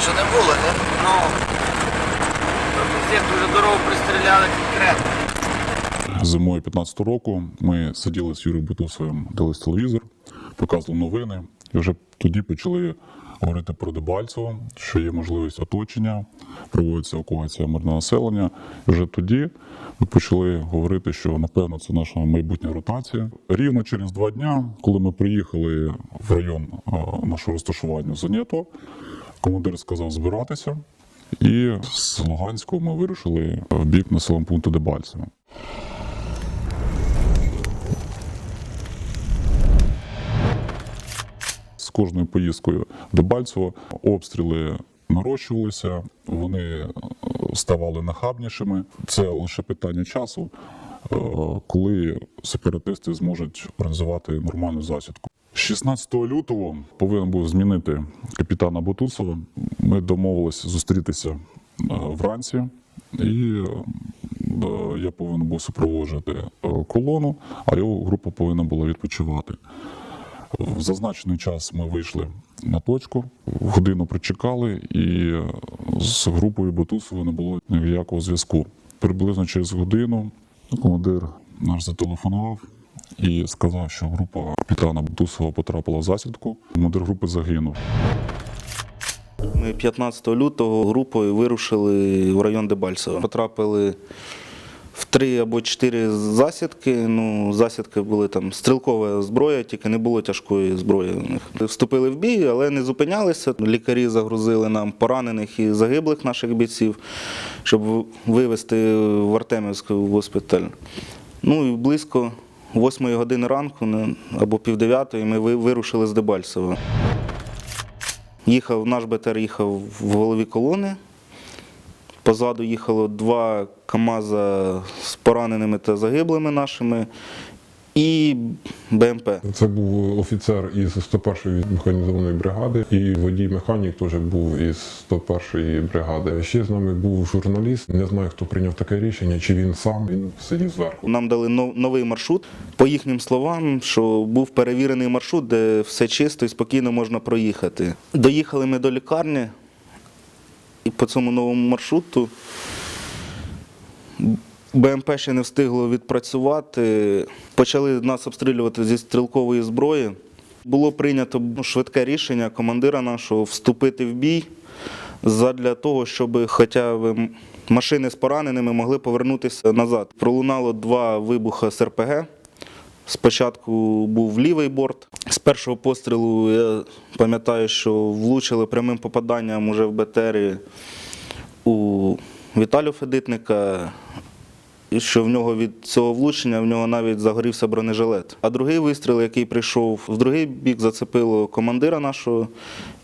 саботажу не було, не? Ну, тобто всіх дуже дорого пристріляли конкретно. Зимою 15 року ми сиділи з Юрієм Бутусовим, дивились телевізор, показували новини, і вже тоді почали говорити про Дебальцево, що є можливість оточення, проводиться евакуація мирного населення. І вже тоді ми почали говорити, що напевно це наша майбутня ротація. Рівно через два дня, коли ми приїхали в район нашого розташування Зонєто, командир сказав збиратися. І з Луганського ми вирушили в бік населеного пункту Дебальцево. з кожною поїздкою до обстріли нарощувалися, вони е, ставали нахабнішими. Це лише питання часу, е, коли сепаратисти зможуть організувати нормальну засідку. 16 лютого повинен був змінити капітана Бутусова. Ми домовилися зустрітися е, вранці, і е, я повинен був супроводжувати е, колону, а його група повинна була відпочивати. В зазначений час ми вийшли на точку, годину прочекали, і з групою Бутусова не було ніякого зв'язку. Приблизно через годину командир наш зателефонував і сказав, що група капітана Бутусова потрапила в засідку. Командир групи загинув. Ми 15 лютого групою вирушили в район Дебальцево. Потрапили в три або чотири засідки. Ну, засідки були там стрілкова зброя, тільки не було тяжкої зброї у них. Вступили в бій, але не зупинялися. Лікарі загрузили нам поранених і загиблих наших бійців, щоб вивезти в Артемівський госпіталь. Ну і близько 8 години ранку ну, або півдев'ятої ми вирушили з Дебальцева. Їхав, наш БТР їхав в голові колони. Позаду їхало два КАМАЗа з пораненими та загиблими нашими і БМП. Це був офіцер із 101-ї механізованої бригади, і водій-механік теж був із 101-ї бригади. Ще з нами був журналіст. Не знаю, хто прийняв таке рішення, чи він сам він сидів зверху. Нам дали новий маршрут. По їхнім словам, що був перевірений маршрут, де все чисто і спокійно можна проїхати. Доїхали ми до лікарні, і по цьому новому маршруту БМП ще не встигло відпрацювати. Почали нас обстрілювати зі стрілкової зброї. Було прийнято швидке рішення командира нашого вступити в бій задля того, щоб хоча б машини з пораненими могли повернутися назад. Пролунало два вибухи з РПГ. Спочатку був лівий борт. З першого пострілу я пам'ятаю, що влучили прямим попаданням уже в БТРі у Віталю Федитника. Що в нього від цього влучення в нього навіть загорівся бронежилет. А другий вистріл, який прийшов в другий бік, зацепило командира нашого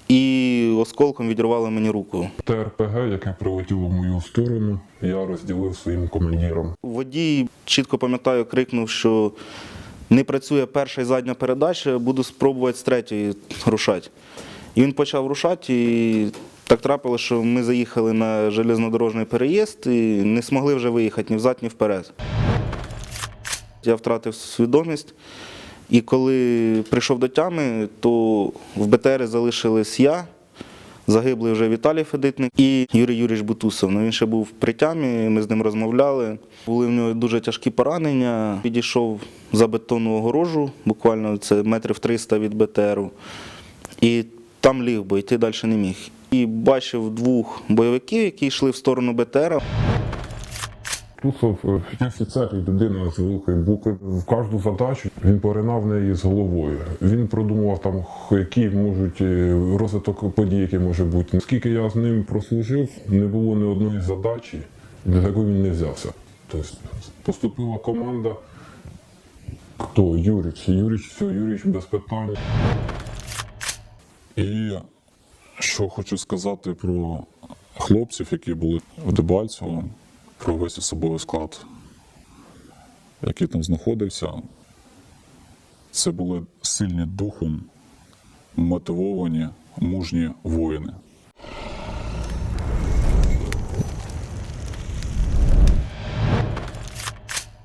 і осколком відірвало мені руку. ТРПГ, яке прилетіло в мою сторону, я розділив своїм командиром. Водій, чітко пам'ятаю, крикнув, що не працює перша і задня передача, буду спробувати з третьої рушати. І він почав рушати, і так трапилося, що ми заїхали на железнодорожний переїзд і не змогли вже виїхати ні взад, ні вперед. Я втратив свідомість. І коли прийшов до тями, то в БТР залишились я, загиблий вже Віталій Федитник і Юрій Юрійович Бутусов. Ну, він ще був при тямі, ми з ним розмовляли. Були в нього дуже тяжкі поранення. Підійшов за бетонну огорожу, буквально це метрів 300 від БТРу. І там ліг, бо йти далі не міг. І бачив двох бойовиків, які йшли в сторону БТРа. Тусов е, офіцер і людина з великої букви. В кожну задачу він поринав неї з головою. Він продумував там, які можуть е, розвиток подій, який може бути. Наскільки я з ним прослужив, не було ні одної задачі, для якої він не взявся. Тобто поступила команда. Хто? Юріч. Юріч, все, Юріч без питань. І що хочу сказати про хлопців, які були в Дебальцево, про весь особовий склад, який там знаходився. Це були сильні духом, мотивовані, мужні воїни.